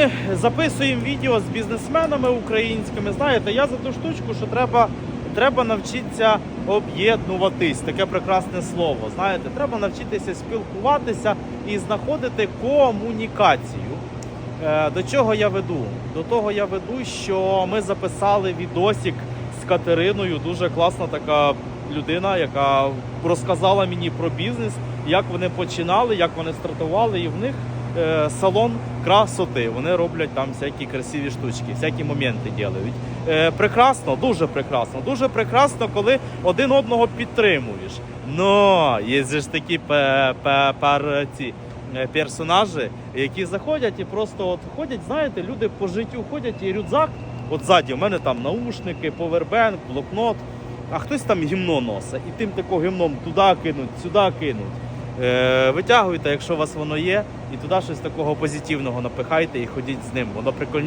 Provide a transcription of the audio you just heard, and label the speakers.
Speaker 1: ми записуємо відео з бізнесменами українськими. Знаєте, я за ту штучку, що треба, треба навчитися об'єднуватись. Таке прекрасне слово. Знаєте, треба навчитися спілкуватися і знаходити комунікацію. Е, До чого я веду? До того я веду, що ми записали відосик з Катериною. Дуже класна така людина, яка розказала мені про бізнес, як вони починали, як вони стартували, і в них салон красоти. Вони роблять там всякі красиві штучки, всякі моменти ділають. Е, прекрасно, дуже прекрасно. Дуже прекрасно, коли один одного підтримуєш. Но є ж такі ці, е, персонажі, які заходять і просто от ходять, знаєте, люди по життю ходять і рюкзак. От ззаді у мене там наушники, повербенк, блокнот, а хтось там гімно носить. І тим тако гімном туди кинуть, сюди кинуть. Е, витягуйте, якщо у вас воно є, і туди щось такого позитивного напихайте і ходіть з ним. Воно прикольніше.